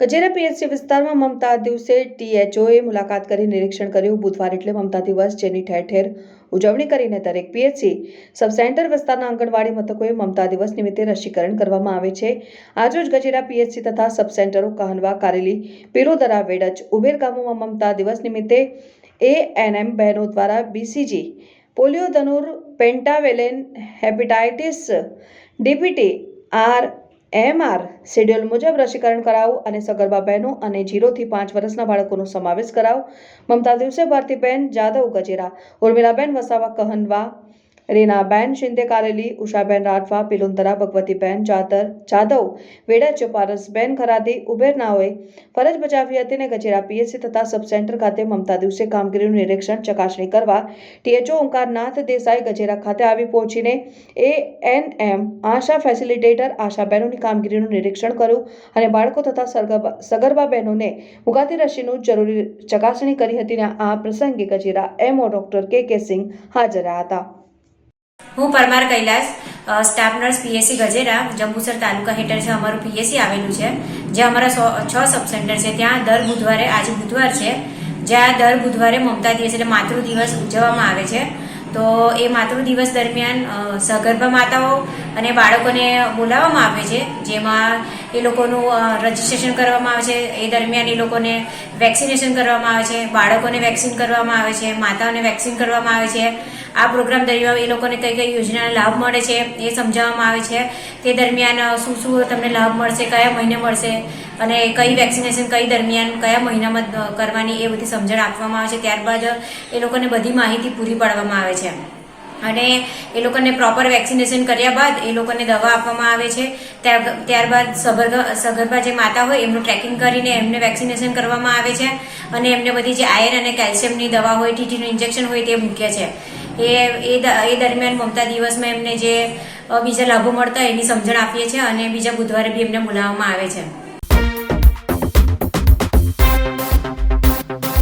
Gajera PHC વિસ્તારમાં મમતા દિવસે ટીએચઓએ મુલાકાત કરી નિરીક્ષણ કર્યું. બુધવાર એટલે મમતા દિવસ, જેની ઠેર ઠેર ઉજવણી કરીને દરેક પીએચસી સબસેન્ટર વિસ્તારના આંગણવાડી મથકોએ મમતા દિવસ નિમિત્તે રસીકરણ કરવામાં આવે છે. આજરોજ ગજેરા પીએચસી તથા સબસેન્ટરો કહનવા કારેલી પીરોદરા વેડચ ઉબેર ગામોમાં મમતા દિવસ નિમિત્તે એએનએમ બહેનો દ્વારા બીસીજી પોલિયો ધનુર pentavalent hepatitis, DPT, R MR, schedule મુજબ રસીકરણ કરાવો અને સગર્ભા બહેનો અને જીરોથી પાંચ વર્ષના બાળકોનો સમાવેશ કરાવો. મમતા દિવસે ભારતીબેન જાદવ ગજેરા, ઉર્મિલાબેન વસાવા, કહનવા રીનાબેન શિંદે કારેલી, ઉષાબેન રાઠવા, પિલુંતરા, ભગવતીબેન, જાતર જાદવ વેડચ પારસબેન ખરાદી ઉબેરનાઓએ ફરજ બજાવી હતી અને ગજેરા પીએસસી તથા સબસેન્ટર ખાતે મમતા દિવસે કામગીરીનું નિરીક્ષણ, ચકાસણી કરવા ટીએચઓ ઓંકારનાથ દેસાઈ ગજેરા ખાતે આવી પહોંચીને A N M Asha facilitator આશાબહેનોની કામગીરીનું નિરીક્ષણ કર્યું અને બાળકો તથા સગર્ભા સગર્ભા બહેનોને ઉગાતી રસીનું જરૂરી ચકાસણી કરી હતી અને આ પ્રસંગે ગજેરા એમઓ ડોક્ટર કે કે સિંહ હાજર રહ્યા હતા. હું Parmar Kailas staff nurse PSC Gajera, Jambusar taluka હેઠળ છે, અમારું પીએસસી આવેલું છે. જે અમારા છ સબ સેન્ટર છે. ત્યાં દર બુધવારે, આજે બુધવાર છે, જ્યાં દર બુધવારે મમતા દિવસ એટલે માતૃ દિવસ ઉજવવામાં આવે છે. તો એ માતૃ દિવસ દરમિયાન સગર્ભા માતાઓ અને બાળકોને બોલાવવામાં આવે છે. જેમાં એ લોકોનું રજીસ્ટ્રેશન કરવામાં આવે છે. એ દરમિયાન એ લોકોને વેક્સિનેશન કરવામાં આવે છે. બાળકોને વેક્સિન કરવામાં આવે છે. માતાઓને વેક્સિન કરવામાં આવે છે. આ પ્રોગ્રામ દરમિયાન એ લોકોને કઈ કઈ યોજનાનો લાભ મળે છે એ સમજાવવામાં આવે છે. તે દરમિયાન શું શું તમને લાભ મળશે, કયા મહિને મળશે અને કઈ વેક્સિનેશન કઈ દરમિયાન કયા મહિનામાં કરવાની એ બધી સમજણ આપવામાં આવે છે. ત્યારબાદ એ લોકોને બધી માહિતી પૂરી પાડવામાં આવે છે. અને એ લોકોને પ્રોપર વેક્સિનેશન કર્યા બાદ એ લોકોને દવા આપવામાં આવે છે. ત્યાર ત્યારબાદ સગર્ભા જે માતા હોય એમનું ટ્રેકિંગ કરીને એમને વેક્સિનેશન કરવામાં આવે છે. અને એમને બધી જે આયર્ન અને કેલ્શિયમની દવા હોય ટીટીનું ઇન્જેક્શન હોય તે મૂકે છે. એ એ દરમિયાન મમતા દિવસમાં એમને જે બીજા લાભો મળતા એની સમજણ આપીએ છીએ અને બીજા બુધવારે બી એમને બોલાવવામાં આવે છે.